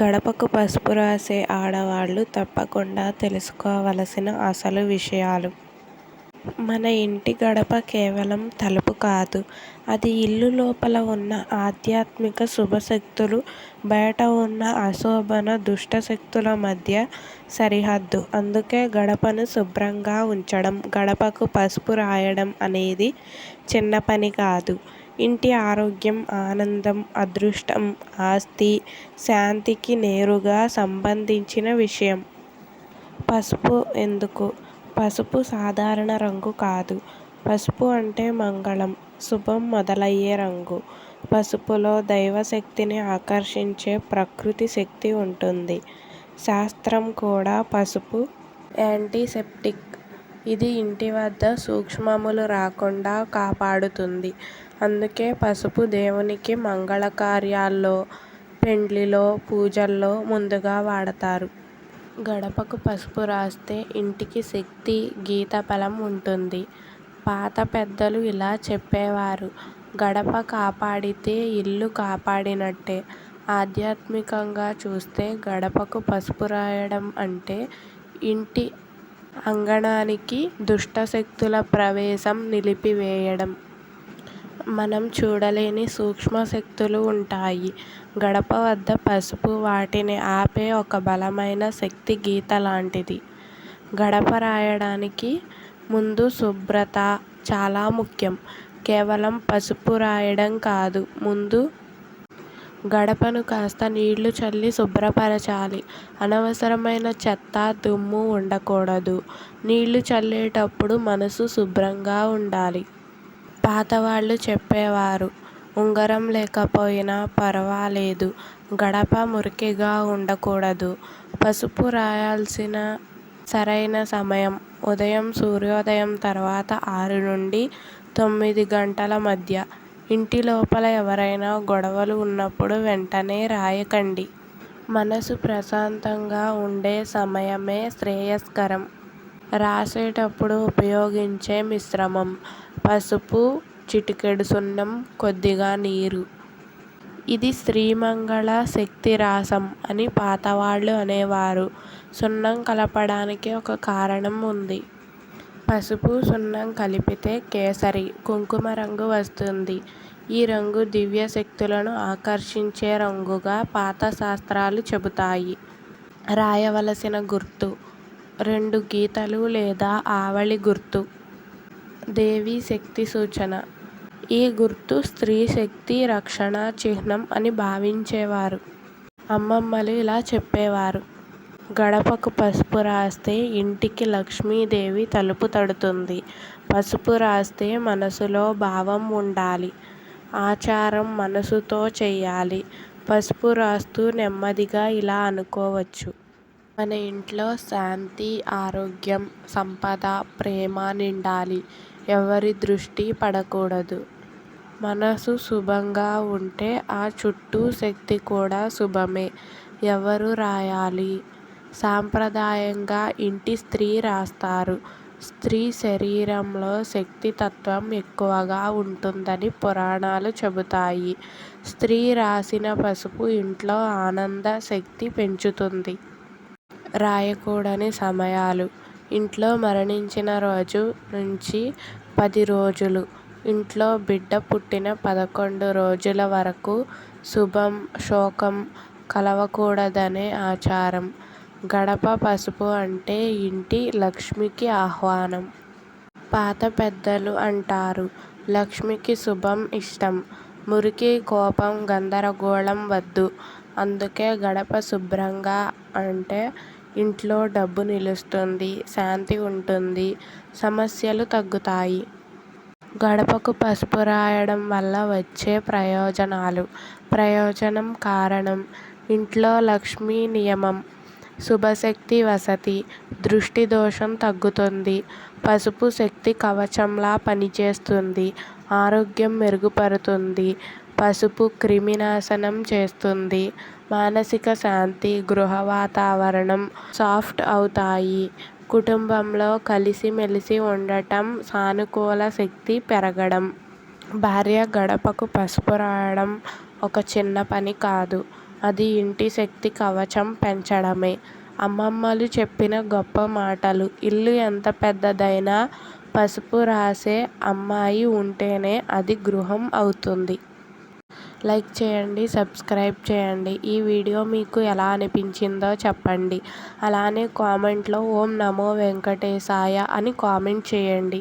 గడపకు పసుపు రాసే ఆడవాళ్ళు తప్పకుండా తెలుసుకోవలసిన అసలు విషయాలు. మన ఇంటి గడప కేవలం తలుపు కాదు. అది ఇల్లు లోపల ఉన్న ఆధ్యాత్మిక శుభశక్తులు, బయట ఉన్న అశోభన దుష్టశక్తుల మధ్య సరిహద్దు. అందుకే గడపను శుభ్రంగా ఉంచడం, గడపకు పసుపు రాయడం అనేది చిన్న పని కాదు. ఇంటి ఆరోగ్యం, ఆనందం, అదృష్టం, ఆస్తి శాంతికి నేరుగా సంబంధించిన విషయం. పసుపు ఎందుకు? పసుపు సాధారణ రంగు కాదు. పసుపు అంటే మంగళం, శుభం మొదలయ్యే రంగు. పసుపులో దైవశక్తిని ఆకర్షించే ప్రకృతి శక్తి ఉంటుంది. శాస్త్రం కూడా పసుపు యాంటీసెప్టిక్. ఇది ఇంటి వద్ద సూక్ష్మములు రాకుండా కాపాడుతుంది. అందుకే పసుపు దేవునికి మంగళకార్యాల్లో, పెండ్లిలో, పూజల్లో ముందుగా వాడతారు. గడపకు పసుపు రాస్తే ఇంటికి శక్తి, గీతబలం ఉంటుంది. పాత పెద్దలు ఇలా చెప్పేవారు. గడప కాపాడితే ఇల్లు కాపాడినట్టే. ఆధ్యాత్మికంగా చూస్తే గడపకు పసుపు రాయడం అంటే ఇంటి అంగణానికి దుష్టశక్తుల ప్రవేశం నిలిపివేయడం. మనం చూడలేని సూక్ష్మ శక్తులు ఉంటాయి గడప వద్ద. పసుపు వాటిని ఆపే ఒక బలమైన శక్తి గీత లాంటిది. గడప రాయడానికి ముందు శుభ్రత చాలా ముఖ్యం. కేవలం పసుపు రాయడం కాదు. ముందు గడపను కాస్త నీళ్ళు చల్లి శుభ్రపరచాలి. అనవసరమైన చెత్త, దుమ్ము ఉండకూడదు. నీళ్ళు చల్లేటప్పుడు మనసు శుభ్రంగా ఉండాలి. పాతవాళ్ళు చెప్పేవారు ఉంగరం లేకపోయినా పర్వాలేదు గడప మురికిగా ఉండకూడదు. పసుపు రాయాల్సిన సరైన సమయం ఉదయం సూర్యోదయం తర్వాత ఆరు నుండి తొమ్మిది గంటల మధ్య. ఇంటి లోపల ఎవరైనా గొడవలు ఉన్నప్పుడు వెంటనే రాయకండి. మనసు ప్రశాంతంగా ఉండే సమయమే శ్రేయస్కరం. రాసేటప్పుడు ఉపయోగించే మిశ్రమం పసుపు, చిటికెడు సున్నం, కొద్దిగా నీరు. ఇది శ్రీమంగళ శక్తిరాశం అని పాతవాళ్ళు అనేవారు. సున్నం కలపడానికి ఒక కారణం ఉంది. పసుపు, సున్నం కలిపితే కేసరి, కుంకుమ రంగు వస్తుంది. ఈ రంగు దివ్య శక్తులను ఆకర్షించే రంగుగా పాత శాస్త్రాలు చెబుతాయి. రాయవలసిన గుర్తు రెండు గీతలు లేదా ఆవలి గుర్తు. దేవి శక్తి సూచన. ఈ గుర్తు స్త్రీ శక్తి రక్షణ చిహ్నం అని భావించేవారు. అమ్మమ్మలు ఇలా చెప్పేవారు. గడపకు పసుపు రాస్తే ఇంటికి లక్ష్మీదేవి తలుపు తడుతుంది. పసుపు రాస్తే మనసులో భావం ఉండాలి. ఆచారం మనసుతో చెయ్యాలి. పసుపు రాస్తూ నెమ్మదిగా ఇలా అనుకోవచ్చు. మన ఇంట్లో శాంతి, ఆరోగ్యం, సంపద, ప్రేమ నిండాలి. ఎవరి దృష్టి పడకూడదు. మనసు శుభంగా ఉంటే ఆ చుట్టూ శక్తి కూడా శుభమే. ఎవరు రాయాలి? సాంప్రదాయంగా ఇంటి స్త్రీ రాస్తారు. స్త్రీ శరీరంలో శక్తి తత్వం ఎక్కువగా ఉంటుందని పురాణాలు చెబుతాయి. స్త్రీ రాసిన పసుపు ఇంట్లో ఆనంద శక్తి పెంచుతుంది. రాయకూడని సమయాలు ఇంట్లో మరణించిన రోజు నుంచి పది రోజులు, ఇంట్లో బిడ్డ పుట్టిన పదకొండు రోజుల వరకు శుభం, శోకం కలవకూడదనే ఆచారం. గడప పసుపు అంటే ఇంటి లక్ష్మికి ఆహ్వానం. పాత పెద్దలు అంటారు లక్ష్మికి శుభం ఇష్టం. మురికి, కోపం, గందరగోళం వద్దు. అందుకే గడప శుభ్రంగా అంటే ఇంట్లో డబ్బు నిలుస్తుంది. శాంతి ఉంటుంది. సమస్యలు తగ్గుతాయి. గడపకు పసుపు రాయడం వల్ల వచ్చే ప్రయోజనాలు. ప్రయోజనం కారణం ఇంట్లో లక్ష్మీ నియమం. శుభశక్తి వసతి. దృష్టి దోషం తగ్గుతుంది. పసుపు శక్తి కవచంలా పనిచేస్తుంది. ఆరోగ్యం మెరుగుపడుతుంది. పసుపు క్రిమినాశనం చేస్తుంది. మానసిక శాంతి, గృహ వాతావరణం సాఫ్ట్ అవుతాయి. కుటుంబంలో కలిసి మెలిసి ఉండటం, సానుకూల శక్తి పెరగడం. భార్య గడపకు పసుపు రాయడం ఒక చిన్న పని కాదు. అది ఇంటి శక్తి కవచం పెంచడమే. అమ్మమ్మలు చెప్పిన గొప్ప మాటలు. ఇల్లు ఎంత పెద్దదైనా పసుపు రాసే అమ్మాయి ఉంటేనే అది గృహం అవుతుంది. లైక్ చేయండి. సబ్స్క్రైబ్ చేయండి. ఈ వీడియో మీకు ఎలా అనిపించిందో చెప్పండి. అలానే కామెంట్లో ఓం నమో వెంకటేశాయ అని కామెంట్ చేయండి.